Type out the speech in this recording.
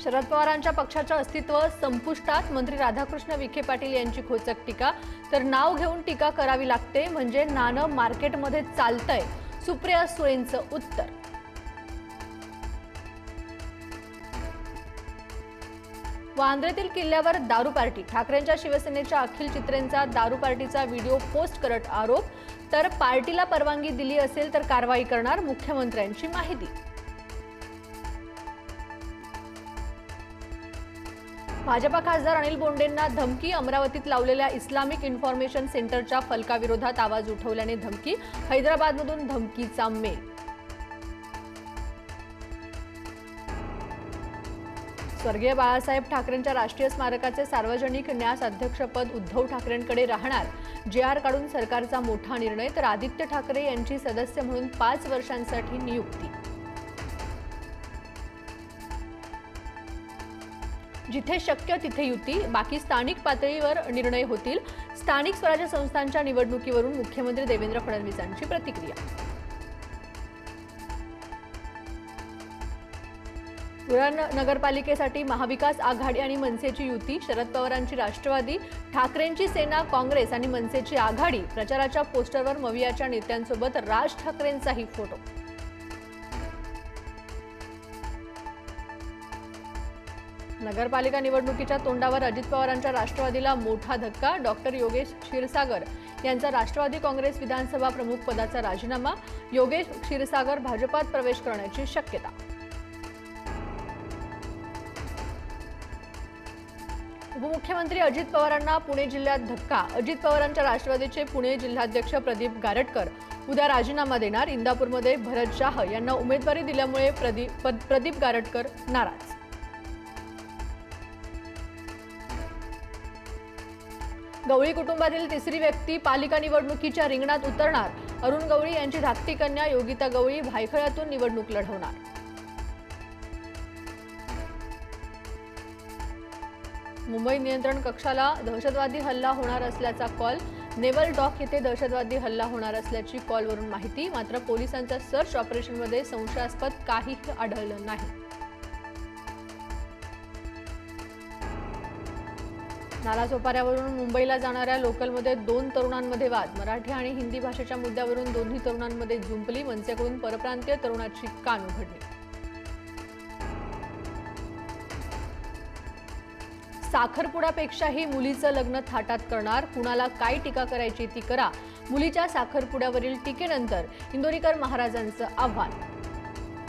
शरद पवारांच्या पक्षाचं अस्तित्व संपुष्टात मंत्री राधाकृष्ण विखे पाटील यांची खोचक टीका. तर नाव घेऊन टीका करावी लागते म्हणजे नाणं मार्केटमध्ये चालतंय. सुप्रिया सुळेंचं उत्तर. वांद्रेतील किल्ल्यावर दारू पार्टी. ठाकरेंच्या शिवसेनेच्या अखिल चित्रेंचा दारू पार्टीचा व्हिडिओ पोस्ट करत आरोप. तर पार्टीला परवानगी दिली असेल तर कारवाई करणार मुख्यमंत्र्यांची माहिती. भाजपा खासदार अनिल बोंडेंना धमकी अमरावतीत लावलेल्या इस्लामिक इन्फॉर्मेशन सेंटरच्या फलकाविरोधात आवाज उठवल्याने धमकी हैदराबादमधून धमकीचा मेल. स्वर्गीय बाळासाहेब ठाकरेंच्या राष्ट्रीय स्मारकाचे सार्वजनिक न्यास अध्यक्षपद उद्धव ठाकरेंकडे राहणार. जे आर काढून सरकारचा मोठा निर्णय तर आदित्य ठाकरे यांची सदस्य म्हणून पाच वर्षांसाठी नियुक्ती. जिथे शक्य तिथे युती बाकी स्थानिक पातळीवर निर्णय होतील. स्थानिक स्वराज्य संस्थांच्या निवडणुकीवरून मुख्यमंत्री देवेंद्र फडणवीसांची प्रतिक्रिया. धुळ्यान नगरपालिकेसाठी महाविकास आघाडी आणि मनसेची युती शरद पवारांची राष्ट्रवादी ठाकरेंची सेना काँग्रेस आणि मनसेची आघाडी प्रचाराच्या पोस्टरवर मवियाच्या नेत्यांसोबत राज ठाकरेंचाही फोटो नगरपालिका निवडणुकीच्या तोंडावर अजित पवारांच्या राष्ट्रवादीला मोठा धक्का डॉक्टर योगेश क्षीरसागर यांचा राष्ट्रवादी काँग्रेस विधानसभा प्रमुख पदाचा राजीनामा योगेश क्षीरसागर भाजपात प्रवेश करण्याची शक्यता. उपमुख्यमंत्री अजित पवारांना पुणे जिल्ह्यात धक्का. अजित पवारांच्या राष्ट्रवादीचे पुणे जिल्हाध्यक्ष प्रदीप गारटकर उद्या राजीनामा देणार. इंदापूरमध्ये भरत शाह यांना उमेदवारी दिल्यामुळे प्रदीप पद- प्रदीप गारटकर नाराज. गवळी कुटुंबातील तिसरी व्यक्ती पालिका निवडणुकीच्या रिंगणात उतरणार. अरुण गवळी यांची धाकटी कन्या योगिता गवळी भायखळ्यातून निवडणूक लढवणार. मुंबई नियंत्रण कक्षाला दहशतवादी हल्ला होणार असल्याचा कॉल. नेवल डॉक येथे दहशतवादी हल्ला होणार असल्याची कॉलवरून माहिती. मात्र पोलिसांच्या सर्च ऑपरेशनमध्ये संशयास्पद काहीही आढळलं नाही. नालासोपाऱ्यावरून मुंबईला जाणाऱ्या लोकलमध्ये दोन तरुणांमध्ये वाद. मराठी आणि हिंदी भाषेच्या मुद्द्यावरून दोन्ही तरुणांमध्ये झुंपली मनसेकडून परप्रांतीय तरुणाची कान उघडली. साखरपुड्यापेक्षाही मुलीचं लग्न थाटात करणार. कुणाला काय टीका करायची ती करा. मुलीच्या साखरपुड्यावरील टीकेनंतर इंदोरीकर महाराजांचं आव्हान.